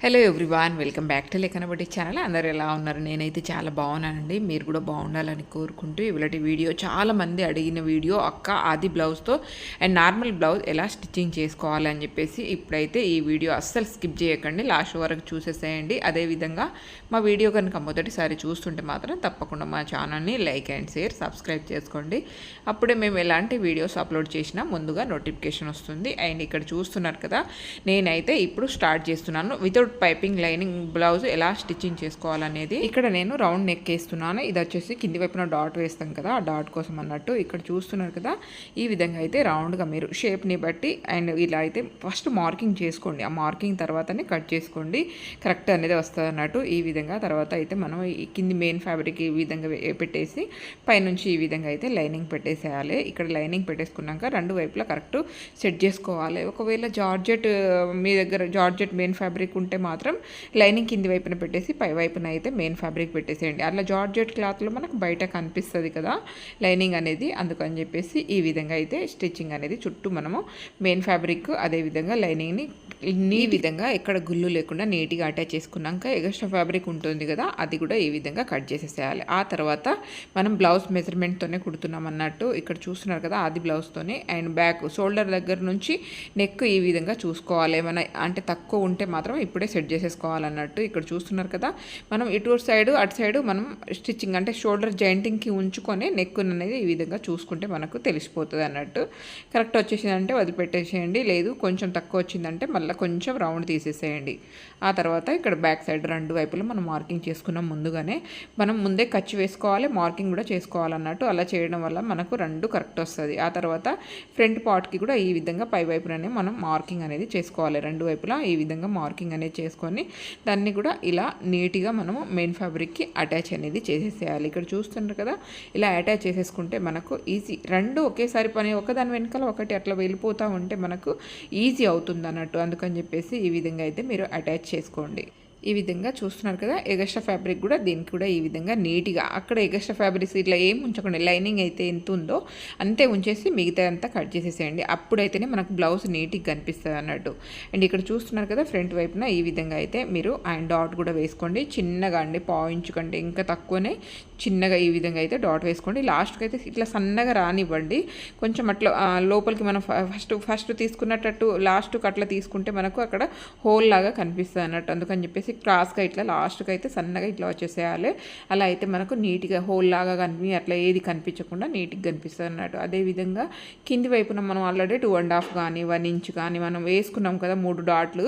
Hello everyone welcome back to లెక్కనబడి channel అందరు ఎలా ఉన్నారు? నేనైతే చాలా బాగున్నానండి. మీరు కూడా బాగుండాలని కోరుకుంటూ ఇలాంటి వీడియో చాలా మంది అడిగిన వీడియో అక్క ఆది బ్లౌజ్తో అండ్ నార్మల్ బ్లౌజ్ ఎలా స్టిచ్చింగ్ చేసుకోవాలని చెప్పేసి ఇప్పుడైతే ఈ వీడియో అస్సలు స్కిప్ చేయకండి. లాస్ట్ వరకు చూసేసేయండి. అదేవిధంగా మా వీడియో కనుక మొదటిసారి చూస్తుంటే మాత్రం తప్పకుండా మా ఛానల్ని లైక్ అండ్ షేర్ సబ్స్క్రైబ్ చేసుకోండి. అప్పుడే మేము ఎలాంటి వీడియోస్ అప్లోడ్ చేసినా ముందుగా నోటిఫికేషన్ వస్తుంది. అండ్ ఇక్కడ చూస్తున్నారు కదా నేనైతే ఇప్పుడు స్టార్ట్ చేస్తున్నాను. వితౌట్ పైపింగ్ లైనింగ్ బ్లౌజ్ ఎలా స్టిచ్చింగ్ చేసుకోవాలనేది ఇక్కడ నేను రౌండ్ నెక్ వేస్తున్నాను. ఇది వచ్చేసి కింది వైపున డాట్ వేస్తాం కదా ఆ డాట్ కోసం అన్నట్టు. ఇక్కడ చూస్తున్నారు కదా ఈ విధంగా అయితే రౌండ్గా మీరు షేప్ని బట్టి అండ్ ఇలా అయితే ఫస్ట్ మార్కింగ్ చేసుకోండి. ఆ మార్కింగ్ తర్వాతనే కట్ చేసుకోండి. కరెక్ట్ అనేది వస్తుంది అన్నట్టు. ఈ విధంగా తర్వాత అయితే మనం ఈ కింది మెయిన్ ఫ్యాబ్రిక్ ఈ విధంగా పెట్టేసి పైనుంచి ఈ విధంగా అయితే లైనింగ్ పెట్టేసేయాలి. ఇక్కడ లైనింగ్ పెట్టేసుకున్నాక రెండు వైపులా కరెక్ట్ సెట్ చేసుకోవాలి. ఒకవేళ జార్జెట్ మీ దగ్గర జార్జెట్ మెయిన్ ఫ్యాబ్రిక్ ఉంటే మాత్రం లైనింగ్ కింది వైపున పెట్టేసి పై వైపున అయితే మెయిన్ ఫ్యాబ్రిక్ పెట్టేసేయండి. అట్లా జార్జెట్ క్లాత్లో మనకు బయట కనిపిస్తుంది కదా లైనింగ్ అనేది. అందుకని చెప్పేసి ఈ విధంగా అయితే స్టిచ్చింగ్ అనేది చుట్టూ మనము మెయిన్ ఫ్యాబ్రిక్ అదేవిధంగా లైనింగ్ని ఈ విధంగా ఎక్కడ గుళ్ళు లేకుండా నీట్గా అటాచ్ చేసుకున్నాక ఎగస్ట్రా ఫ్యాబ్రిక్ ఉంటుంది కదా అది కూడా ఈ విధంగా కట్ చేసేసేయాలి. ఆ తర్వాత మనం బ్లౌజ్ మెజర్మెంట్తోనే కుడుతున్నాం అన్నట్టు ఇక్కడ చూస్తున్నారు కదా అది బ్లౌజ్తోనే. అండ్ బ్యాక్ షోల్డర్ దగ్గర నుంచి నెక్ ఈ విధంగా చూసుకోవాలి. ఏమైనా అంటే తక్కువ ఉంటే మాత్రం ఇప్పుడే సెట్ చేసేసుకోవాలన్నట్టు ఇక్కడ చూస్తున్నారు కదా. మనం ఇటు సైడ్ అటు సైడ్ మనం స్టిచ్చింగ్ అంటే షోల్డర్ జాయింటింగ్కి ఉంచుకొని నెక్ అనేది ఈ విధంగా చూసుకుంటే మనకు తెలిసిపోతుంది అన్నట్టు కరెక్ట్ వచ్చేసిందంటే వదిలిపెట్టేసేయండి. లేదు కొంచెం తక్కువ వచ్చిందంటే మళ్ళీ కొంచెం రౌండ్ తీసేసేయండి. ఆ తర్వాత ఇక్కడ బ్యాక్ సైడ్ రెండు వైపులా మనం మార్కింగ్ చేసుకున్నాం ముందుగానే. మనం ముందే ఖర్చు వేసుకోవాలి మార్కింగ్ కూడా చేసుకోవాలన్నట్టు అలా చేయడం వల్ల మనకు రెండు కరెక్ట్ వస్తుంది. ఆ తర్వాత ఫ్రంట్ పార్ట్కి కూడా ఈ విధంగా పై వైపుననే మనం మార్కింగ్ అనేది చేసుకోవాలి. రెండు వైపులా ఈ విధంగా మార్కింగ్ అనేది చేసుకొని దాన్ని కూడా ఇలా నీట్గా మనము మెయిన్ ఫ్యాబ్రిక్కి అటాచ్ అనేది చేసేసేయాలి. ఇక్కడ చూస్తున్నారు కదా ఇలా అటాచ్ చేసేసుకుంటే మనకు ఈజీ రెండు ఒకేసారి పని ఒకదాని వెనకాల ఒకటి అట్లా వెళ్ళిపోతూ ఉంటే మనకు ఈజీ అవుతుంది అన్నట్టు. అందుకని చెప్పేసి ఈ విధంగా అయితే మీరు అటాచ్ చేసుకోండి. ఈ విధంగా చూస్తున్నారు కదా. ఎగస్ట్రా ఫ్యాబ్రిక్ కూడా దీనికి కూడా ఈ విధంగా నీట్గా అక్కడ ఎగస్ట్రా ఫ్యాబ్రిక్స్ ఇట్లా ఏం ఉంచకుండా లైనింగ్ అయితే ఎంత ఉందో అంతే ఉంచేసి మిగతా అంతా కట్ చేసేసేయండి. అప్పుడైతేనే మనకు బ్లౌజ్ నీట్గా కనిపిస్తుంది అన్నట్టు. అండ్ ఇక్కడ చూస్తున్నారు కదా ఫ్రంట్ వైపున ఈ విధంగా అయితే మీరు అండ్ డాట్ కూడా వేసుకోండి. చిన్నగా అండి పాయించు కంటే ఇంకా తక్కువనే చిన్నగా ఈ విధంగా అయితే డాట్ వేసుకోండి. లాస్ట్కి అయితే ఇట్లా సన్నగా రానివ్వండి. కొంచెం అట్లా లోపలికి మనం ఫస్ట్ ఫస్ట్ తీసుకున్నట్టు లాస్ట్కి అట్లా తీసుకుంటే మనకు అక్కడ హోల్ లాగా కనిపిస్తుంది అన్నట్టు. అందుకని చెప్పేసి క్రాస్గా ఇట్లా లాస్ట్కి అయితే సన్నగా ఇట్లా వచ్చేసేయాలి. అలా అయితే మనకు నీట్గా హోల్ లాగా కనిపి అట్లా ఏది కనిపించకుండా నీట్గా కనిపిస్తుంది అన్నట్టు. అదేవిధంగా కింది వైపున మనం ఆల్రెడీ టూ అండ్ హాఫ్ కానీ వన్ ఇంచ్ కానీ మనం వేసుకున్నాం కదా మూడు డాట్లు.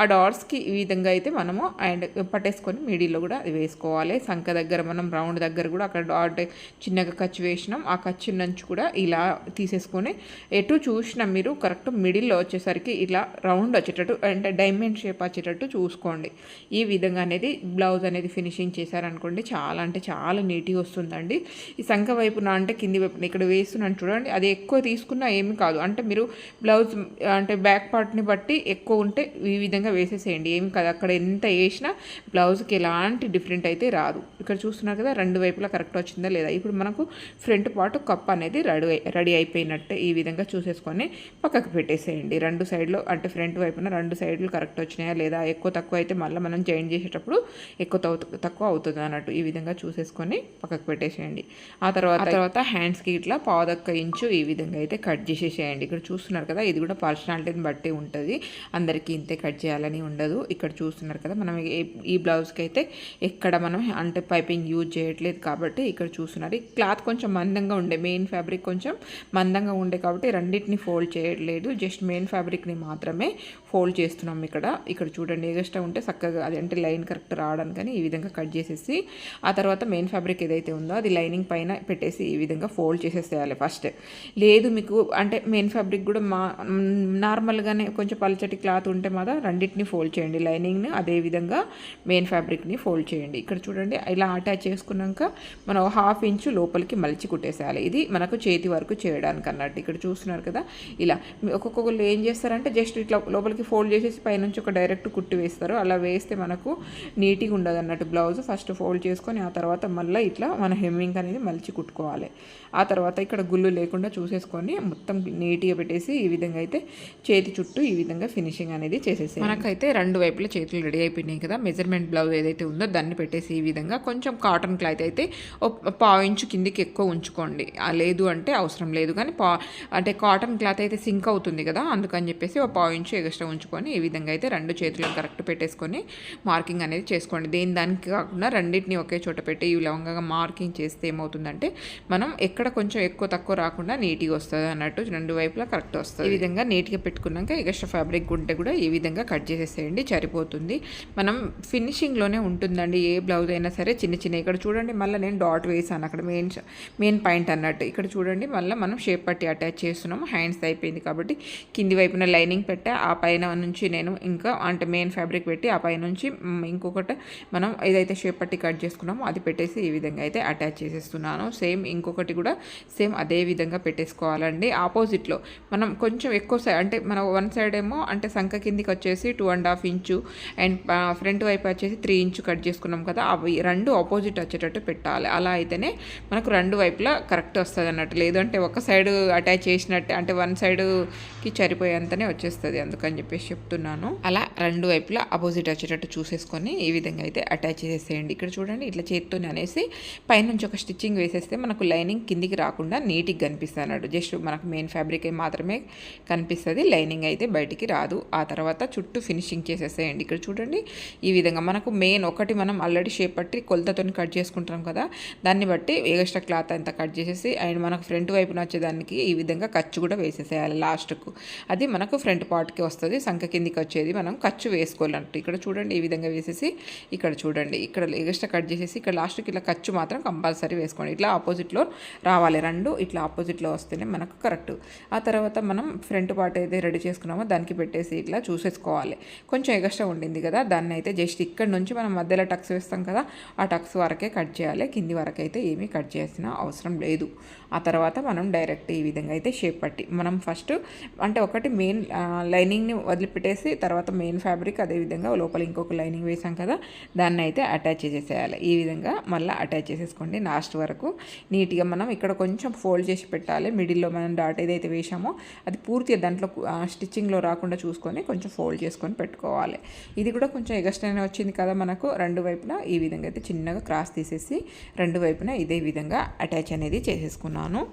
ఆ డాట్స్కి ఈ విధంగా అయితే మనము అండ్ పట్టేసుకొని మిడిల్లో కూడా అది వేసుకోవాలి. సంఖ దగ్గర మనం రౌండ్ దగ్గర కూడా అక్కడ డాట్ చిన్నగా ఖర్చు వేసినాం. ఆ ఖర్చు నుంచి కూడా ఇలా తీసేసుకొని ఎటు చూసినా మీరు కరెక్ట్ మిడిల్లో వచ్చేసరికి ఇలా రౌండ్ వచ్చేటట్టు అంటే డైమండ్ షేప్ వచ్చేటట్టు చూసుకోండి. ఈ విధంగా అనేది బ్లౌజ్ అనేది ఫినిషింగ్ చేశారనుకోండి చాలా అంటే చాలా నీట్గా వస్తుందండి. ఈ సంఖ వైపున అంటే కింది వైపున ఇక్కడ వేస్తున్నాను చూడండి అది ఎక్కువ తీసుకున్నా ఏమి కాదు. అంటే మీరు బ్లౌజ్ అంటే బ్యాక్ పార్ట్ని బట్టి ఎక్కువ ఉంటే ఈ విధంగా వేసేసేయండి. ఏమి కాదు అక్కడ ఎంత వేసినా బ్లౌజ్కి ఎలాంటి డిఫరెంట్ అయితే రాదు. ఇక్కడ చూస్తున్నారు కదా రెండు వైపులా కరెక్ట్ వచ్చిందా లేదా? ఇప్పుడు మనకు ఫ్రంట్ పార్ట్ కప్ అనేది రెడీ రెడీ అయిపోయినట్టే ఈ విధంగా చూసేసుకొని పక్కకు పెట్టేసేయండి. రెండు సైడ్లో అంటే ఫ్రంట్ వైపున రెండు సైడ్లు కరెక్ట్ వచ్చినాయా లేదా? ఎక్కువ తక్కువ అయితే మళ్ళీ మనం జాయిన్ చేసేటప్పుడు ఎక్కువ తక్కువ అవుతుంది అన్నట్టు ఈ విధంగా చూసేసుకొని పక్కకు పెట్టేసేయండి. ఆ తర్వాత తర్వాత హ్యాండ్స్కి ఇట్లా పాదొక్క ఇంచు ఈ విధంగా అయితే కట్ చేసేసేయండి. ఇక్కడ చూస్తున్నారు కదా ఇది కూడా పర్సనాలిటీని బట్టి ఉంటుంది. అందరికీ ఇంతే కట్ చేయాలని ఉండదు. ఇక్కడ చూస్తున్నారు కదా మనం ఈ బ్లౌజ్కి అయితే ఎక్కడ మనం అంటే పైపింగ్ యూజ్ చేయట్లేదు కాబట్టి ఇక్కడ చూస్తున్నారు. ఈ క్లాత్ కొంచెం మందంగా ఉండే మెయిన్ ఫ్యాబ్రిక్ కొంచెం మందంగా ఉండే కాబట్టి రెండింటిని ఫోల్డ్ చేయట్లేదు. జస్ట్ మెయిన్ ఫ్యాబ్రిక్ని మాత్రమే ఫోల్డ్ చేస్తున్నాం ఇక్కడ. ఇక్కడ చూడండి ఎగస్ట్రా ఉంటే చక్కగా అది అంటే లైన్ కరెక్ట్ రావడానికి కానీ ఈ విధంగా కట్ చేసేసి ఆ తర్వాత మెయిన్ ఫ్యాబ్రిక్ ఏదైతే ఉందో అది లైనింగ్ పైన పెట్టేసి ఈ విధంగా ఫోల్డ్ చేసేసేయాలి ఫస్ట్. లేదు మీకు అంటే మెయిన్ ఫ్యాబ్రిక్ కూడా మా నార్మల్గానే కొంచెం పల్చటి క్లాత్ ఉంటే మాత్రం రెండింటిని ఫోల్డ్ చేయండి. లైనింగ్ని అదే విధంగా మెయిన్ ఫ్యాబ్రిక్ని ఫోల్డ్ చేయండి. ఇక్కడ చూడండి ఇలా అటాచ్ చేసుకున్నాక మనం హాఫ్ ఇంచు లోపలికి మలిచి కుట్టేసేయాలి. ఇది మనకు చేతి వరకు చేయడానికి అన్నట్టు. ఇక్కడ చూస్తున్నారు కదా ఇలా ఒక్కొక్కళ్ళు ఏం చేస్తారంటే జస్ట్ ఇట్లా లోపలికి ఫోల్డ్ చేసేసి పైనుంచి ఒక డైరెక్ట్ కుట్టి వేస్తారు. అలా వేసి చేస్తే మనకు నీట్గా ఉండదు అన్నట్టు బ్లౌజ్ ఫస్ట్ ఫోల్డ్ చేసుకొని ఆ తర్వాత మళ్ళీ ఇట్లా మన హెమ్మింగ్ అనేది మలిచి కుట్టుకోవాలి. ఆ తర్వాత ఇక్కడ గుళ్ళు లేకుండా చూసేసుకొని మొత్తం నీట్గా పెట్టేసి ఈ విధంగా అయితే చేతి చుట్టూ ఈ విధంగా ఫినిషింగ్ అనేది చేసేసి మనకైతే రెండు వైపుల చేతులు రెడీ అయిపోయినాయి కదా. మెజర్మెంట్ బ్లౌజ్ ఏదైతే ఉందో దాన్ని పెట్టేసి ఈ విధంగా కొంచెం కాటన్ క్లాత్ అయితే పావు ఇంచు కిందికి ఎక్కువ ఉంచుకోండి. లేదు అంటే అవసరం లేదు కానీ పా అంటే కాటన్ క్లాత్ అయితే సింక్ అవుతుంది కదా. అందుకని చెప్పేసి ఒక పావు ఇంచు ఎక్స్ట్రా ఉంచుకొని ఈ విధంగా అయితే రెండు చేతులు కరెక్ట్ పెట్టేసుకొని మార్కింగ్ అనేది చేసుకోండి. దేని దానికి కాకుండా రెండింటిని ఒకే చోట పెట్టి ఈ లవంగా మార్కింగ్ చేస్తే ఏమవుతుందంటే మనం ఎక్కడ కొంచెం ఎక్కువ తక్కువ రాకుండా నీట్గా వస్తుంది అన్నట్టు రెండు వైపులా కరెక్ట్ వస్తుంది. ఈ విధంగా నీట్గా పెట్టుకున్నాక ఎక్స్ట్రా ఫ్యాబ్రిక్ ఉంటే కూడా ఈ విధంగా కట్ చేసేసేయండి సరిపోతుంది. మనం ఫినిషింగ్లోనే ఉంటుందండి ఏ బ్లౌజ్ అయినా సరే చిన్న చిన్న ఇక్కడ చూడండి మళ్ళీ నేను డాట్ వేసాను అక్కడ మెయిన్ మెయిన్ పాయింట్ అన్నట్టు. ఇక్కడ చూడండి మళ్ళీ మనం షేప్ పట్టి అటాచ్ చేస్తున్నాము హ్యాండ్స్ అయిపోయింది కాబట్టి కింది వైపున లైనింగ్ పెట్టా ఆ పైన నుంచి నేను ఇంకా అంటే మెయిన్ ఫ్యాబ్రిక్ పెట్టి ఆ పై నుంచి ఇంకొకటి మనం ఏదైతే షేప్ పట్టి కట్ చేసుకున్నామో అది పెట్టేసి ఈ విధంగా అయితే అటాచ్ చేసేస్తున్నాను. సేమ్ ఇంకొకటి కూడా సేమ్ అదే విధంగా పెట్టేసుకోవాలండి. ఆపోజిట్లో మనం కొంచెం ఎక్కువ సైడ్ అంటే మనం వన్ సైడ్ ఏమో అంటే సంఖ కిందికి వచ్చేసి two and half inch and front వైపు వచ్చేసి త్రీ ఇంచు కట్ చేసుకున్నాం కదా అవి రెండు ఆపోజిట్ వచ్చేటట్టు పెట్టాలి. అలా అయితేనే మనకు రెండు వైపులా కరెక్ట్ వస్తుంది అన్నట్టు. లేదంటే ఒక సైడ్ అటాచ్ చేసినట్టే అంటే వన్ సైడ్కి సరిపోయేంతనే వచ్చేస్తుంది అందుకని చెప్పేసి చెప్తున్నాను. అలా రెండు వైపులా ఆపోజిట్ వచ్చేటట్టు చూసేసుకొని ఈ విధంగా అయితే అటాచ్ చేసేయండి. ఇక్కడ చూడండి ఇట్లా చేతితో అనేసి పైనుంచి ఒక స్టిచ్చింగ్ వేసేస్తే మనకు లైనింగ్ కిందికి రాకుండా నీట్గా కనిపిస్తుంది అన్నట్టు. జస్ట్ మనకు మెయిన్ ఫ్యాబ్రిక్ మాత్రమే కనిపిస్తుంది లైనింగ్ అయితే బయటికి రాదు. ఆ తర్వాత చుట్టూ ఫినిషింగ్ చేసేసేయండి. ఇక్కడ చూడండి ఈ విధంగా మనకు మెయిన్ ఒకటి మనం ఆల్రెడీ షేప్ పట్టి కొలతతో కట్ చేసుకుంటాం కదా దాన్ని బట్టి ఎగస్ట్రా క్లాత్ అంతా కట్ చేసేసి అండ్ మనకు ఫ్రంట్ వైపున వచ్చేదానికి ఈ విధంగా ఖర్చు కూడా వేసేసేయాలి లాస్ట్కు అది మనకు ఫ్రంట్ పార్ట్కి వస్తుంది సంఖ కిందికి వచ్చేది మనం ఖర్చు వేసుకోవాలంటే ఇక్కడ చూడండి ఈ విధంగా వేసేసి ఇక్కడ చూడండి. ఇక్కడ ఎక్స్ట్రా కట్ చేసేసి ఇక్కడ లాస్ట్కి ఇలా ఖర్చు మాత్రం కంపల్సరీ వేసుకోండి. ఇట్లా ఆపోజిట్లో రావాలి. రెండు ఇట్లా ఆపోజిట్లో వస్తేనే మనకు కరెక్ట్ ఆ తర్వాత మనం ఫ్రంట్ పార్ట్ అయితే రెడీ చేసుకున్నామో దానికి పెట్టేసి ఇట్లా చూసేసుకోవాలి. కొంచెం ఎగస్ట్రా ఉండింది కదా దాన్ని అయితే జస్ట్ ఇక్కడ నుంచి మనం మధ్యలో టక్స్ వేస్తాం కదా ఆ టక్స్ వరకే కట్ చేయాలి. కింది వరకు అయితే ఏమీ కట్ చేసిన అవసరం లేదు. ఆ తర్వాత మనం డైరెక్ట్ ఈ విధంగా అయితే షేప్ పట్టి మనం ఫస్ట్ అంటే ఒకటి మెయిన్ లైనింగ్ని వదిలిపెట్టేసి తర్వాత మెయిన్ ఫ్యాబ్రిక్ అదేవిధంగా లోపల ఇంకొక లైనింగ్ వేసాం కదా దాన్ని అయితే అటాచ్ చేసేయాలి ఈ విధంగా మళ్ళీ అటాచ్ చేసేసుకోండి. లాస్ట్ వరకు నీట్గా మనం ఇక్కడ కొంచెం ఫోల్డ్ చేసి పెట్టాలి. మిడిల్లో మనం డాట్ ఏదైతే వేసామో అది పూర్తిగా దాంట్లో స్టిచ్చింగ్లో రాకుండా చూసుకొని కొంచెం ఫోల్డ్ చేసుకొని పెట్టుకోవాలి. ఇది కూడా కొంచెం ఎగస్ట్రానే వచ్చింది కదా మనకు రెండు వైపున ఈ విధంగా అయితే చిన్నగా క్రాస్ తీసేసి రెండు వైపున ఇదే విధంగా అటాచ్ అనేది చేసేసుకున్నాను ¿no?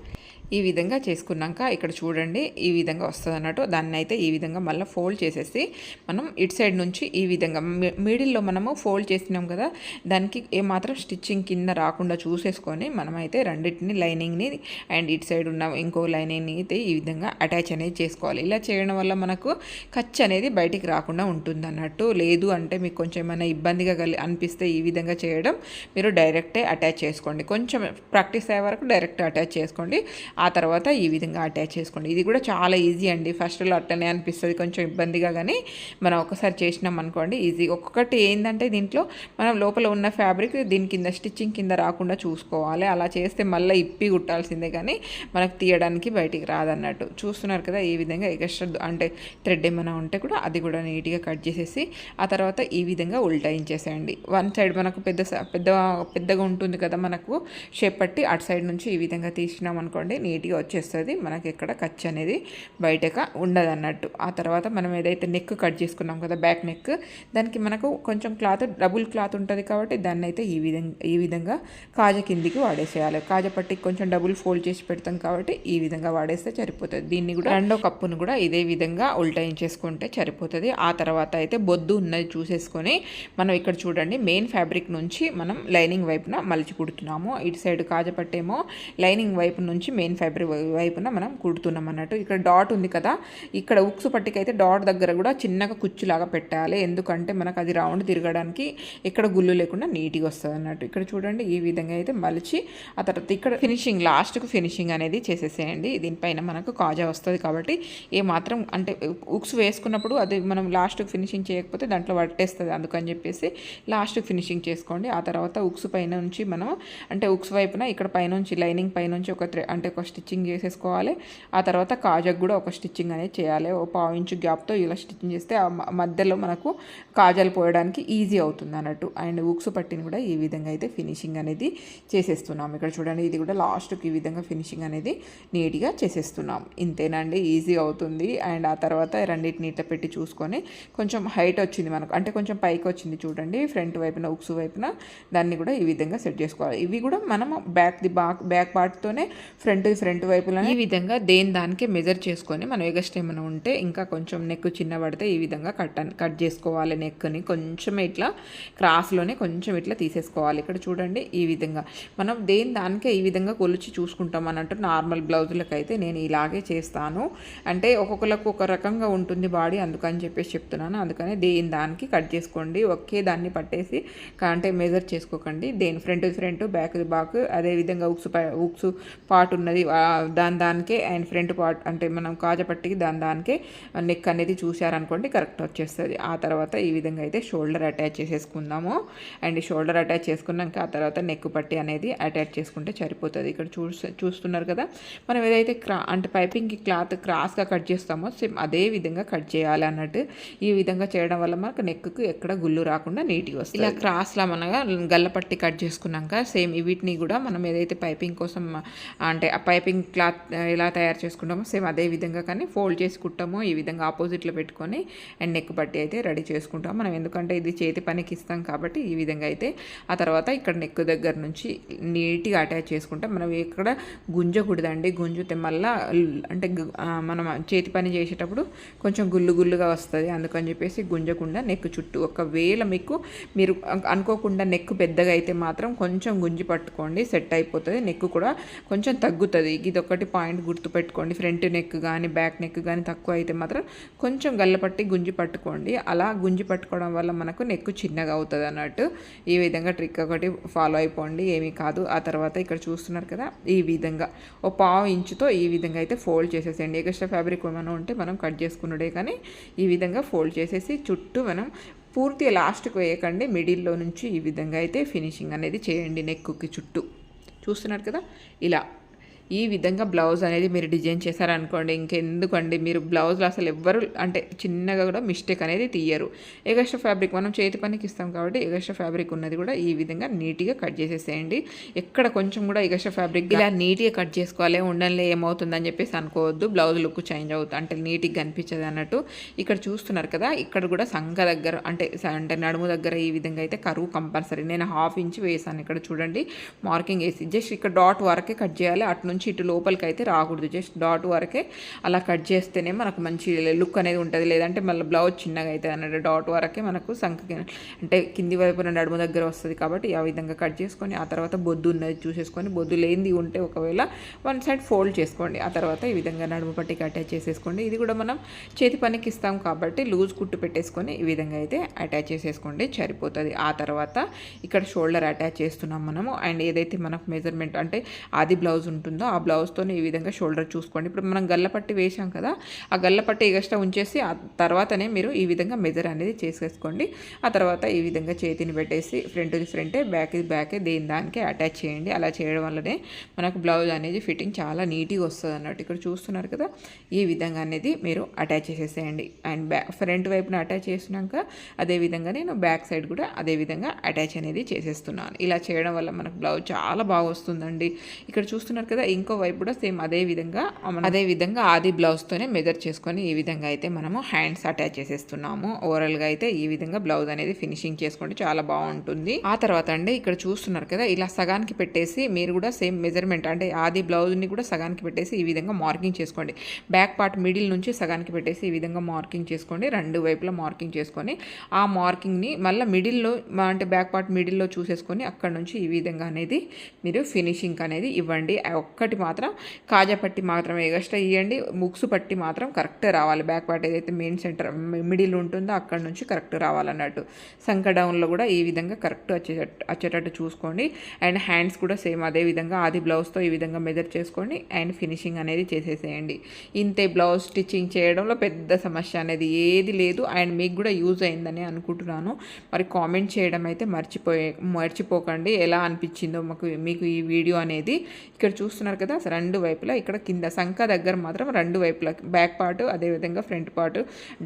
ఈ విధంగా చేసుకున్నాక ఇక్కడ చూడండి ఈ విధంగా వస్తుంది అన్నట్టు దాన్ని అయితే ఈ విధంగా మళ్ళీ ఫోల్డ్ చేసేసి మనం ఇటు సైడ్ నుంచి ఈ విధంగా మిడిల్లో మనము ఫోల్డ్ చేసినాం కదా దానికి ఏమాత్రం స్టిచ్చింగ్ కింద రాకుండా చూసేసుకొని మనమైతే రెండింటిని లైనింగ్ని అండ్ ఇటు సైడ్ ఉన్న ఇంకో లైనింగ్ని అయితే ఈ విధంగా అటాచ్ అనేది చేసుకోవాలి. ఇలా చేయడం వల్ల మనకు ఖర్చు అనేది బయటికి రాకుండా ఉంటుంది అన్నట్టు లేదు అంటే మీకు కొంచెం ఏమైనా ఇబ్బందిగా కలి అనిపిస్తే ఈ విధంగా చేయడం మీరు డైరెక్టే అటాచ్ చేసుకోండి. కొంచెం ప్రాక్టీస్ అయ్యే వరకు డైరెక్ట్ అటాచ్ చేసుకోండి. ఆ తర్వాత ఈ విధంగా అటాచ్ చేసుకోండి. ఇది కూడా చాలా ఈజీ అండి. ఫస్ట్లో అట్టనే అనిపిస్తుంది కొంచెం ఇబ్బందిగా కానీ మనం ఒకసారి చేసినాం అనుకోండి ఈజీ. ఒక్కొక్కటి ఏంటంటే దీంట్లో మనం లోపల ఉన్న ఫ్యాబ్రిక్ దీని కింద స్టిచ్చింగ్ కింద రాకుండా చూసుకోవాలి. అలా చేస్తే మళ్ళీ ఇప్పి కుట్టాల్సిందే కానీ మనకు తీయడానికి బయటికి రాదన్నట్టు. చూస్తున్నారు కదా ఈ విధంగా ఎక్స్ట్రా అంటే థ్రెడ్ ఏమైనా ఉంటే కూడా అది కూడా నీట్గా కట్ చేసేసి ఆ తర్వాత ఈ విధంగా ఉల్టాయించేసేయండి వన్ సైడ్ మనకు పెద్ద పెద్ద పెద్దగా ఉంటుంది కదా మనకు షేప్ పట్టి అటు సైడ్ నుంచి ఈ విధంగా తీసినాం అనుకోండి నీట్గా వచ్చేస్తుంది. మనకి ఎక్కడ ఖర్చు అనేది బయటక ఉండదు అన్నట్టు ఆ తర్వాత మనం ఏదైతే నెక్ కట్ చేసుకున్నాం కదా బ్యాక్ నెక్ దానికి మనకు కొంచెం క్లాత్ డబుల్ క్లాత్ ఉంటుంది కాబట్టి దాన్ని అయితే ఈ విధంగా ఈ విధంగా కాజ కిందికి వాడేసేయాలి. కాజ పట్టికి కొంచెం డబుల్ ఫోల్డ్ చేసి పెడతాం కాబట్టి ఈ విధంగా వాడేస్తే సరిపోతుంది. దీన్ని కూడా రెండో కప్పును కూడా ఇదే విధంగా ఉల్టాయించేసుకుంటే సరిపోతుంది. ఆ తర్వాత అయితే బొద్దు ఉన్నది చూసేసుకొని మనం ఇక్కడ చూడండి మెయిన్ ఫ్యాబ్రిక్ నుంచి మనం లైనింగ్ వైపున మలిచి కుడుతున్నాము. ఇటు సైడ్ కాజపట్టేమో లైనింగ్ వైపు నుంచి మెయిన్ ఫ్యాబ్రిక్ వైపున మనం కుడుతున్నాం అన్నట్టు. ఇక్కడ డాట్ ఉంది కదా ఇక్కడ ఉక్సు పట్టికైతే డాట్ దగ్గర కూడా చిన్నగా కుచ్చులాగా పెట్టాలి. ఎందుకంటే మనకు అది రౌండ్ తిరగడానికి ఇక్కడ గుళ్ళు లేకుండా నీట్గా వస్తుంది అన్నట్టు. ఇక్కడ చూడండి ఈ విధంగా అయితే మలిచి ఆ తర్వాత ఇక్కడ ఫినిషింగ్ లాస్ట్కు ఫినిషింగ్ అనేది చేసేసేయండి. దీనిపైన మనకు కాజా వస్తుంది కాబట్టి ఏ మాత్రం అంటే ఉక్స్ వేసుకున్నప్పుడు అది మనం లాస్ట్కి ఫినిషింగ్ చేయకపోతే దాంట్లో పట్టేస్తుంది అందుకని చెప్పేసి లాస్ట్కి ఫినిషింగ్ చేసుకోండి. ఆ తర్వాత ఉక్స్ పైన నుంచి మనం అంటే ఉక్స్ వైపున ఇక్కడ పైనుంచి లైనింగ్ పైనుంచి ఒక అంటే ఒక ఒక స్టిచ్చింగ్ చేసేసుకోవాలి. ఆ తర్వాత కాజాకు కూడా ఒక స్టిచ్చింగ్ అనేది చేయాలి. ఓ పావు ఇంచు గ్యాప్తో ఇలా స్టిచ్చింగ్ చేస్తే ఆ మధ్యలో మనకు కాజాలు పోయడానికి ఈజీ అవుతుంది అన్నట్టు. అండ్ ఉక్స్ పట్టిని కూడా ఈ విధంగా అయితే ఫినిషింగ్ అనేది చేసేస్తున్నాం. ఇక్కడ చూడండి ఇది కూడా లాస్ట్కి ఈ విధంగా ఫినిషింగ్ అనేది నీట్గా చేసేస్తున్నాం. ఇంతేనండి ఈజీ అవుతుంది. అండ్ ఆ తర్వాత రెండింటిని ఇట్లా పెట్టి చూసుకొని కొంచెం హైట్ వచ్చింది మనకు అంటే కొంచెం పైకి వచ్చింది చూడండి ఫ్రంట్ వైపున ఉక్స్ వైపున దాన్ని కూడా ఈ విధంగా సెట్ చేసుకోవాలి. ఇవి కూడా మనం బ్యాక్ ది బాక్ బ్యాక్ పార్ట్తోనే ఫ్రంట్ ఫ్రంట్ వైపులో ఈ విధంగా దేని దానికి మెజర్ చేసుకొని మనం ఎగస్ట్ ఏమైనా ఉంటే ఇంకా కొంచెం నెక్ చిన్న పడితే ఈ విధంగా కట్ కట్ చేసుకోవాలి నెక్ని కొంచెం ఇట్లా క్రాస్లోనే కొంచెం ఇట్లా తీసేసుకోవాలి. ఇక్కడ చూడండి ఈ విధంగా. మనం దేని దానికే ఈ విధంగా కొలిచి చూసుకుంటాం అన్నట్టు నార్మల్ బ్లౌజులకు అయితే నేను ఇలాగే చేస్తాను. అంటే ఒక్కొక్కరికి ఒక రకంగా ఉంటుంది బాడీ అందుకని చెప్పేసి చెప్తున్నాను. అందుకని దేని దానికి కట్ చేసుకోండి. ఒకే దాన్ని పట్టేసి అంటే మెజర్ చేసుకోకండి. దేని ఫ్రంట్ ఫ్రంట్ బ్యాక్ బ్యాక్ అదేవిధంగా ఉక్స్ ఉక్స్ పార్ట్ ఉన్నది దాని దానికే అండ్ ఫ్రంట్ పార్ట్ అంటే మనం కాజపట్టికి దాని దానికే నెక్ అనేది చూశారనుకోండి కరెక్ట్ వచ్చేస్తుంది. ఆ తర్వాత ఈ విధంగా అయితే షోల్డర్ అటాచ్ చేసేసుకుందాము. అండ్ షోల్డర్ అటాచ్ చేసుకున్నాక ఆ తర్వాత నెక్ పట్టి అనేది అటాచ్ చేసుకుంటే సరిపోతుంది. ఇక్కడ చూ చూస్తున్నారు కదా? మనం ఏదైతే క్రా అంటే పైపింగ్కి క్లాత్ క్రాస్గా కట్ చేస్తామో సేమ్ అదే విధంగా కట్ చేయాలి అన్నట్టు ఈ విధంగా చేయడం వల్ల మనకు నెక్కు ఎక్కడ గుళ్ళు రాకుండా నీట్గా వస్తుంది. ఇలా క్రాస్లా మనగా గల్లపట్టి కట్ చేసుకున్నాక సేమ్ వీటిని కూడా మనం ఏదైతే పైపింగ్ కోసం అంటే ఆ పైపింగ్ క్లాత్ ఎలా తయారు చేసుకుంటామో సేమ్ అదే విధంగా కానీ ఫోల్డ్ చేసి ఈ విధంగా ఆపోజిట్లో పెట్టుకొని అండ్ నెక్ పట్టి అయితే రెడీ చేసుకుంటాం. మనం ఎందుకంటే ఇది చేతి పనికి ఇస్తాం కాబట్టి ఈ విధంగా అయితే ఆ తర్వాత ఇక్కడ నెక్ దగ్గర నుంచి నీట్గా అటాచ్ చేసుకుంటాం. మనం ఇక్కడ గుంజకూడదండి గుంజితే మళ్ళీ అంటే మనం చేతి పని చేసేటప్పుడు కొంచెం గుల్లు గుల్లుగా వస్తుంది. అందుకని చెప్పేసి గుంజకుండా నెక్ చుట్టూ ఒకవేళ మీకు మీరు అనుకోకుండా నెక్ పెద్దగా అయితే మాత్రం కొంచెం గుంజి పట్టుకోండి సెట్ అయిపోతుంది. నెక్ కూడా కొంచెం తగ్గుతుంది. ఇది ఒకటి పాయింట్ గుర్తుపెట్టుకోండి. ఫ్రంట్ నెక్ కానీ బ్యాక్ నెక్ కానీ తక్కువ అయితే మాత్రం కొంచెం గల్లపట్టి గుంజి పట్టుకోండి. అలా గుంజి పట్టుకోవడం వల్ల మనకు నెక్ చిన్నగా అవుతుంది అన్నట్టు ఈ విధంగా ట్రిక్ ఒకటి ఫాలో అయిపోండి. ఏమీ కాదు. ఆ తర్వాత ఇక్కడ చూస్తున్నారు కదా ఈ విధంగా ఓ పావు ఇంచుతో ఈ విధంగా అయితే ఫోల్డ్ చేసేసేయండి. ఎక్స్ట్రా ఫ్యాబ్రిక్ ఏమైనా ఉంటే మనం కట్ చేసుకున్నడే కానీ ఈ విధంగా ఫోల్డ్ చేసేసి చుట్టూ మనం పూర్తిగా లాస్ట్కి వేయకండి. మిడిల్లో నుంచి ఈ విధంగా అయితే ఫినిషింగ్ అనేది చేయండి నెక్కుకి చుట్టూ. చూస్తున్నారు కదా? ఇలా ఈ విధంగా బ్లౌజ్ అనేది మీరు డిజైన్ చేశారనుకోండి ఇంకెందుకండి? మీరు బ్లౌజ్లో అసలు ఎవ్వరు అంటే చిన్నగా కూడా మిస్టేక్ అనేది తీయరు. ఎగస్ట్రా ఫ్యాబ్రిక్ మనం చేతి పనికి ఇస్తాం కాబట్టి ఎగస్ట్రా ఫ్యాబ్రిక్ ఉన్నది కూడా ఈ విధంగా నీట్గా కట్ చేసేసేయండి. ఎక్కడ కొంచెం కూడా ఎగస్ట్రా ఫ్యాబ్రిక్ ఇలా నీట్గా కట్ చేసుకోవాలి ఉండాలి ఏమవుతుందని చెప్పేసి అనుకోవద్దు. బ్లౌజ్ లుక్ చేంజ్ అవుతుంది అంటే నీట్గా కనిపించదు అన్నట్టు. ఇక్కడ చూస్తున్నారు కదా ఇక్కడ కూడా సంఖ దగ్గర అంటే అంటే నడుము దగ్గర ఈ విధంగా అయితే కరువు కంపల్సరీ. నేను హాఫ్ ఇంచ్ వేసాను ఇక్కడ చూడండి. మార్కింగ్ వేసి జస్ట్ ఇక్కడ డాట్ వరకే కట్ చేయాలి. అటు నుంచి నుంచి ఇటు లోపలికి అయితే రాకూడదు. జస్ట్ డాట్ వరకే అలా కట్ చేస్తేనే మనకు మంచి లుక్ అనేది ఉంటుంది. లేదంటే మళ్ళీ బ్లౌజ్ చిన్నగా అవుతుంది అన్నట్టు డాట్ వరకే మనకు సంఖకి అంటే కింది వైపున నడుము దగ్గర వస్తుంది కాబట్టి ఆ విధంగా కట్ చేసుకొని ఆ తర్వాత బొద్దు ఉన్నది చూసేసుకొని బొద్దు లేనిది ఉంటే ఒకవేళ వన్ సైడ్ ఫోల్డ్ చేసుకోండి. ఆ తర్వాత ఈ విధంగా నడుము పట్టికి అటాచ్ చేసేసుకోండి. ఇది కూడా మనం చేతి పనికి ఇస్తాం కాబట్టి లూజ్ కుట్టు పెట్టేసుకొని ఈ విధంగా అయితే అటాచ్ చేసేసుకోండి. సరిపోతుంది. ఆ తర్వాత ఇక్కడ షోల్డర్ అటాచ్ చేస్తున్నాం మనము. అండ్ ఏదైతే మనకు మెజర్మెంట్ అంటే ఆది బ్లౌజ్ ఉంటుందో ఆ బ్లౌజ్తో ఈ విధంగా షోల్డర్ చూసుకోండి. ఇప్పుడు మనం గల్లపట్టి వేసాం కదా ఆ గల్లపట్టి ఎగస్ట్రా ఉంచేసి ఆ తర్వాతనే మీరు ఈ విధంగా మెజర్ అనేది చేసేసుకోండి. ఆ తర్వాత ఈ విధంగా చేతిని పెట్టేసి ఫ్రంట్ది ఫ్రంటే బ్యాక్ బ్యాక్ దేని దానికి అటాచ్ చేయండి. అలా చేయడం వల్లనే మనకు బ్లౌజ్ అనేది ఫిట్టింగ్ చాలా నీట్గా వస్తుంది అన్నట్టు ఇక్కడ చూస్తున్నారు కదా. ఈ విధంగా అనేది మీరు అటాచ్ చేసేసేయండి. అండ్ బ్యాక్ ఫ్రంట్ వైపున అటాచ్ చేసినాక అదేవిధంగా నేను బ్యాక్ సైడ్ కూడా అదేవిధంగా అటాచ్ అనేది చేసేస్తున్నాను. ఇలా చేయడం వల్ల మనకు బ్లౌజ్ చాలా బాగా వస్తుందండి. ఇక్కడ చూస్తున్నారు కదా ఇంకో వైపు కూడా సేమ్ అదే విధంగా అదే విధంగా ఆది బ్లౌజ్తోనే మెజర్ చేసుకొని ఈ విధంగా అయితే మనము హ్యాండ్స్ అటాచ్ చేసేస్తున్నాము. ఓవరాల్గా అయితే ఈ విధంగా బ్లౌజ్ అనేది ఫినిషింగ్ చేసుకుంటే చాలా బాగుంటుంది. ఆ తర్వాత అండి ఇక్కడ చూస్తున్నారు కదా ఇలా సగానికి పెట్టేసి మీరు కూడా సేమ్ మెజర్మెంట్ అంటే ఆది బ్లౌజ్ని కూడా సగానికి పెట్టేసి ఈ విధంగా మార్కింగ్ చేసుకోండి. బ్యాక్ పార్ట్ మిడిల్ నుంచి సగానికి పెట్టేసి ఈ విధంగా మార్కింగ్ చేసుకోండి. రెండు వైపులా మార్కింగ్ చేసుకొని ఆ మార్కింగ్ని మళ్ళీ మిడిల్లో అంటే బ్యాక్ పార్ట్ మిడిల్లో చూసేసుకొని అక్కడ నుంచి ఈ విధంగా అనేది మీరు ఫినిషింగ్ అనేది ఇవ్వండి. ఒక్కటి మాత్రం కాజా పట్టి మాత్రం ఎగస్ట్రా ఇవ్వండి ముక్స్ పట్టి మాత్రం కరెక్ట్ రావాలి. బ్యాక్ పార్ట్ ఏదైతే మెయిన్ సెంటర్ మిడిల్ ఉంటుందో అక్కడ నుంచి కరెక్ట్ రావాలన్నట్టు. సంక డౌన్లో కూడా ఈ విధంగా కరెక్ట్ వచ్చేటట్టు వచ్చేటట్టు చూసుకోండి. అండ్ హ్యాండ్స్ కూడా సేమ్ అదే విధంగా ఆది బ్లౌజ్తో ఈ విధంగా మెజర్ చేసుకోండి. అండ్ ఫినిషింగ్ అనేది చేసేసేయండి. ఇంతే బ్లౌజ్ స్టిచ్చింగ్ చేయడంలో పెద్ద సమస్య అనేది ఏది లేదు. అండ్ మీకు కూడా యూజ్ అయిందని అనుకుంటున్నాను. మరి కామెంట్ చేయడం అయితే మర్చిపోయే మర్చిపోకండి. ఎలా అనిపించిందో మాకు మీకు ఈ వీడియో అనేది ఇక్కడ చూస్తున్నారు చూస్తున్నారు కదా రెండు వైపులా ఇక్కడ కింద సంఖ దగ్గర మాత్రం రెండు వైపులా బ్యాక్ పార్ట్ అదేవిధంగా ఫ్రంట్ పార్ట్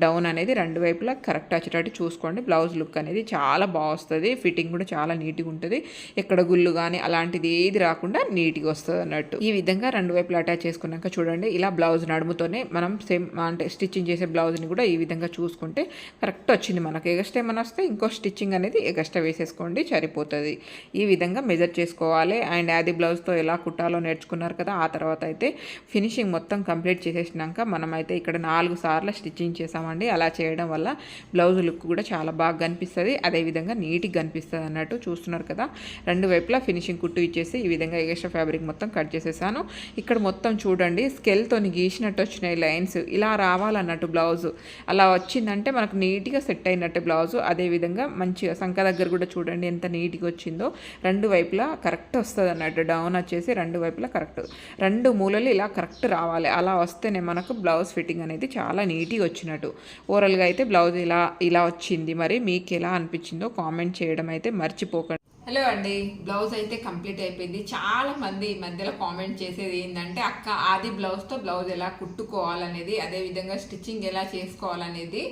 డౌన్ అనేది రెండు వైపులా కరెక్ట్ వచ్చేటట్టు చూసుకోండి. బ్లౌజ్ లుక్ అనేది చాలా బాగా వస్తుంది ఫిట్టింగ్ కూడా చాలా నీట్గా ఉంటుంది. ఎక్కడ గుళ్ళు కానీ అలాంటిది ఏది రాకుండా నీట్గా వస్తుంది అన్నట్టు. ఈ విధంగా రెండు వైపులా అటాచ్ చేసుకున్నాక చూడండి ఇలా బ్లౌజ్ నడుముతోనే మనం సేమ్ అంటే స్టిచ్చింగ్ చేసే బ్లౌజ్ని కూడా ఈ విధంగా చూసుకుంటే కరెక్ట్ వచ్చింది మనకు. ఎగస్ట్ ఏమైనా వస్తే ఇంకో స్టిచ్చింగ్ అనేది ఎగస్ట్రా వేసేసుకోండి సరిపోతుంది. ఈ విధంగా మెజర్ చేసుకోవాలి. అండ్ అది బ్లౌజ్తో ఎలా కుట్టాలో చేసుకున్నారు కదా ఆ తర్వాత అయితే ఫినిషింగ్ మొత్తం కంప్లీట్ చేసేసినాక మనం అయితే ఇక్కడ నాలుగు సార్లు స్టిచ్చింగ్ చేసామండి. అలా చేయడం వల్ల బ్లౌజ్ లుక్ కూడా చాలా బాగా కనిపిస్తుంది. అదేవిధంగా నీట్గా కనిపిస్తుంది అన్నట్టు చూస్తున్నారు కదా. రెండు వైపులా ఫినిషింగ్ కుట్టు ఇచ్చేసి ఈ విధంగా ఎగస్ట్రా ఫ్యాబ్రిక్ మొత్తం కట్ చేసేసాను. ఇక్కడ మొత్తం చూడండి స్కెల్తో గీసినట్టు వచ్చినాయి లైన్స్. ఇలా రావాలన్నట్టు బ్లౌజ్. అలా వచ్చిందంటే మనకు నీట్గా సెట్ అయినట్టు బ్లౌజ్. అదేవిధంగా మంచిగా సంఖ దగ్గర కూడా చూడండి ఎంత నీట్గా వచ్చిందో. రెండు వైపులా కరెక్ట్ వస్తుంది అన్నట్టు డౌన్ వచ్చేసి రెండు వైపులా కరెక్ట్ రెండు మూలలు ఇలా కరెక్ట్ రావాలి. అలా వస్తేనే మనకు బ్లౌజ్ ఫిట్టింగ్ అనేది చాలా నీట్గా వచ్చినట్టు. ఓవరాల్గా అయితే బ్లౌజ్ ఇలా ఇలా వచ్చింది. మరి మీకు ఎలా అనిపించిందో కామెంట్ చేయడం అయితే మర్చిపోకండి. హలో అండి. బ్లౌజ్ అయితే కంప్లీట్ అయిపోయింది. చాలా మంది ఈ మధ్యలో కామెంట్ చేసేది ఏంటంటే అక్క ఆది బ్లౌజ్తో బ్లౌజ్ ఎలా కుట్టుకోవాలనేది అదేవిధంగా స్టిచ్చింగ్ ఎలా చేసుకోవాలనేది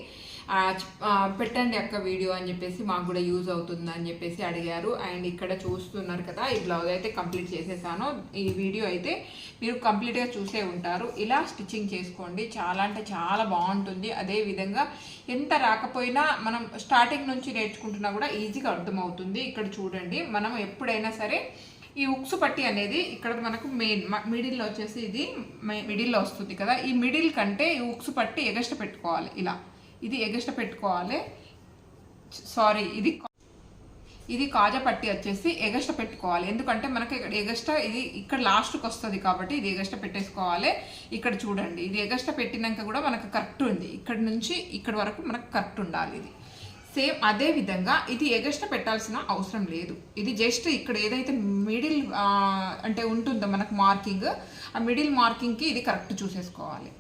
పెట్టండి అక్క వీడియో అని చెప్పేసి మాకు కూడా యూజ్ అవుతుంది అని చెప్పేసి అడిగారు. అండ్ ఇక్కడ చూస్తున్నారు కదా ఈ బ్లౌజ్ అయితే కంప్లీట్ చేసేసాను. ఈ వీడియో అయితే మీరు కంప్లీట్గా చూసే ఉంటారు. ఇలా స్టిచ్చింగ్ చేసుకోండి. చాలా అంటే చాలా బాగుంటుంది. అదే విధంగా ఎంత రాకపోయినా మనం స్టార్టింగ్ నుంచి నేర్చుకుంటున్నా కూడా ఈజీగా అర్థమవుతుంది. ఇక్కడ చూడండి మనం ఎప్పుడైనా సరే ఈ ఉక్సు పట్టి అనేది ఇక్కడ మనకు మెయిన్ మిడిల్లో వచ్చేసి ఇది మిడిల్లో వస్తుంది కదా. ఈ మిడిల్ కంటే ఈ ఉక్సు పట్టి ఎగస్ట్ పెట్టుకోవాలి ఇలా. ఇది ఎగస్ట పెట్టుకోవాలి. సారీ ఇది ఇది కాజా పట్టి వచ్చేసి ఎగస్ట పెట్టుకోవాలి. ఎందుకంటే మనకి ఇక్కడ ఎగస్ట ఇది ఇక్కడ లాస్ట్కి వస్తుంది కాబట్టి ఇది ఎగస్ట పెట్టేసుకోవాలి. ఇక్కడ చూడండి ఇది ఎగస్ట పెట్టినాక కూడా మనకు కరెక్ట్ ఉంది. ఇక్కడ నుంచి ఇక్కడ వరకు మనకు కరెక్ట్ ఉండాలి ఇది. సేమ్ అదే విధంగా ఇది ఎగస్ట్రా పెట్టాల్సిన అవసరం లేదు. ఇది జస్ట్ ఇక్కడ ఏదైతే మిడిల్ అంటే ఉంటుందో మనకు మార్కింగ్ ఆ మిడిల్ మార్కింగ్కి ఇది కరెక్ట్ చూసేసుకోవాలి.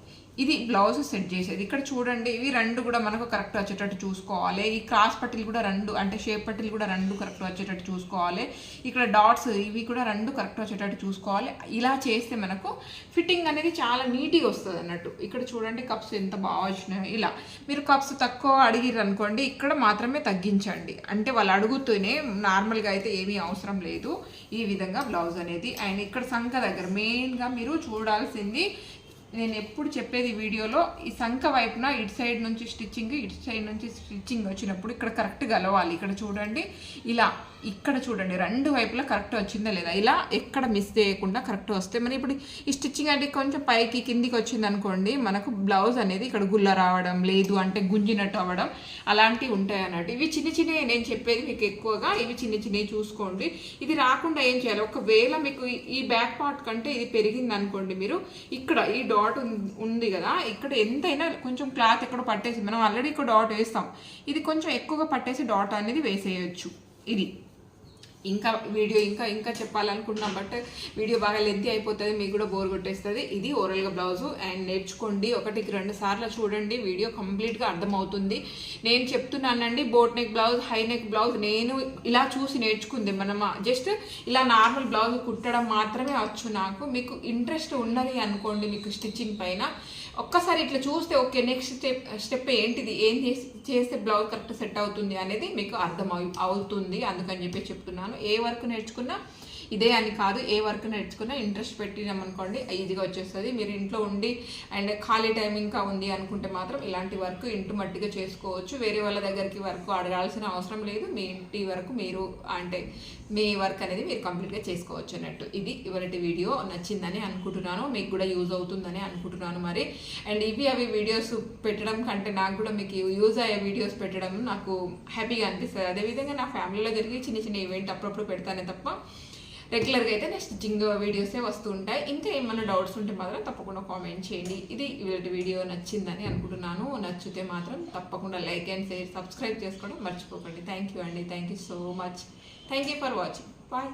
ఇది బ్లౌజ్ సెట్ చేసేది. ఇక్కడ చూడండి ఇవి రెండు కూడా మనకు కరెక్ట్ వచ్చేటట్టు చూసుకోవాలి. ఈ క్రాస్ పట్టీలు కూడా రెండు అంటే షేప్ పట్టీలు కూడా రెండు కరెక్ట్ వచ్చేటట్టు చూసుకోవాలి. ఇక్కడ డాట్స్ ఇవి కూడా రెండు కరెక్ట్ వచ్చేటట్టు చూసుకోవాలి. ఇలా చేస్తే మనకు ఫిట్టింగ్ అనేది చాలా నీట్గా వస్తుంది అన్నట్టు. ఇక్కడ చూడండి కప్స్ ఎంత బాగా వచ్చినాయో. ఇలా మీరు కప్స్ తక్కువ అడిగిరు అనుకోండి ఇక్కడ మాత్రమే తగ్గించండి. అంటే వాళ్ళు అడుగుతూనే నార్మల్గా అయితే ఏమీ అవసరం లేదు. ఈ విధంగా బ్లౌజ్ అనేది అండ్ ఇక్కడ సంఖ దగ్గర మెయిన్గా మీరు చూడాల్సింది నేను ఎప్పుడు చెప్పేది వీడియోలో ఈ సంఖ వైపున ఇటు సైడ్ నుంచి స్టిచ్చింగ్ ఇటు సైడ్ నుంచి స్టిచ్చింగ్ వచ్చినప్పుడు ఇక్కడ కరెక్ట్ కలవాలి. ఇక్కడ చూడండి ఇలా ఇక్కడ చూడండి రెండు వైపులా కరెక్ట్ వచ్చిందా లేదా? ఇలా ఎక్కడ మిస్ చేయకుండా కరెక్ట్ వస్తే మరి ఇప్పుడు ఈ స్టిచ్చింగ్ అంటే కొంచెం పైకి కిందికి వచ్చింది అనుకోండి మనకు బ్లౌజ్ అనేది ఇక్కడ గుల్ల రావడం లేదు అంటే గుంజినట్టు అవ్వడం అలాంటివి ఉంటాయి అన్నట్టు. ఇవి చిన్న చిన్నవి నేను చెప్పేది మీకు ఎక్కువగా ఇవి చిన్న చిన్నవి చూసుకోండి. ఇది రాకుండా ఏం చేయాలి? ఒకవేళ మీకు ఈ- బ్యాక్ పార్ట్ కంటే ఇది పెరిగింది అనుకోండి మీరు ఇక్కడ ఈ డాట్ ఉంది కదా ఇక్కడ ఎంతైనా కొంచెం క్లాత్ ఎక్కడ పట్టేసి మనం ఆల్రెడీ ఇక్కడ డాట్ వేస్తాం. ఇది కొంచెం ఎక్కువగా పట్టేసి డాట్ అనేది వేసేయచ్చు. ఇది. ఇంకా వీడియో ఇంకా ఇంకా చెప్పాలనుకుంటున్నాం బట్ వీడియో బాగా లెంతి అయిపోతుంది మీకు కూడా బోర్ కొట్టేస్తుంది. ఇది ఓరల్గా బ్లౌజు అండ్ నేర్చుకోండి. ఒకటికి రెండు సార్లు చూడండి వీడియో కంప్లీట్గా అర్థమవుతుంది. నేను చెప్తున్నానండి boat neck blouse high neck blouse నేను ఇలా చూసి నేర్చుకుంది. మనం జస్ట్ ఇలా నార్మల్ బ్లౌజ్ కుట్టడం మాత్రమే వచ్చు నాకు. మీకు ఇంట్రెస్ట్ ఉన్నది అనుకోండి మీకు స్టిచ్చింగ్ పైన. ఒక్కసారి ఇట్లా చూస్తే ఓకే నెక్స్ట్ స్టెప్ స్టెప్ ఏంటిది? ఏం చేసి చేస్తే బ్లౌజ్ కరెక్ట్ సెట్ అవుతుంది అనేది మీకు అర్థం అవు- అవుతుంది. అందుకని చెప్పి చెప్తున్నాను. ఏ వర్క్ నేర్చుకున్నా ఇదే అని కాదు ఏ వర్క్ నేర్చుకున్నా ఇంట్రెస్ట్ పెట్టినామనుకోండి ఈజీగా వచ్చేస్తుంది. మీరు ఇంట్లో ఉండి అండ్ ఖాళీ టైం ఇంకా ఉంది అనుకుంటే మాత్రం ఇలాంటి వర్క్ ఇంటి మట్టిగా చేసుకోవచ్చు. వేరే వాళ్ళ దగ్గరికి వర్క్ అడగాల్సిన అవసరం లేదు. మీ ఇంటి వరకు మీరు అంటే మీ వర్క్ అనేది మీరు కంప్లీట్గా చేసుకోవచ్చు అన్నట్టు. ఇది ఇవరటి వీడియో. నచ్చిందని అనుకుంటున్నాను. మీకు కూడా యూజ్ అవుతుందని అనుకుంటున్నాను మరి. అండ్ ఇవి అవి వీడియోస్ పెట్టడం కంటే నాకు కూడా మీకు యూజ్ అయ్యే వీడియోస్ పెట్టడం నాకు హ్యాపీగా అనిపిస్తుంది. అదేవిధంగా నా ఫ్యామిలీలో జరిగే చిన్న చిన్న ఈవెంట్ అప్పుడప్పుడు పెడతానే తప్ప రెగ్యులర్గా అయితే నా స్టిచ్చింగ్ వీడియోసే వస్తూ ఉంటాయి. ఇంకా ఏమైనా డౌట్స్ ఉంటే మాత్రం తప్పకుండా కామెంట్ చేయండి. ఇది ఇవాళ వీడియో నచ్చిందని అనుకుంటున్నాను. నచ్చితే మాత్రం తప్పకుండా లైక్ అండ్ షేర్ సబ్స్క్రైబ్ చేసుకోవడం మర్చిపోకండి. థ్యాంక్ యూ అండి. Thank you so much thank you for watching bye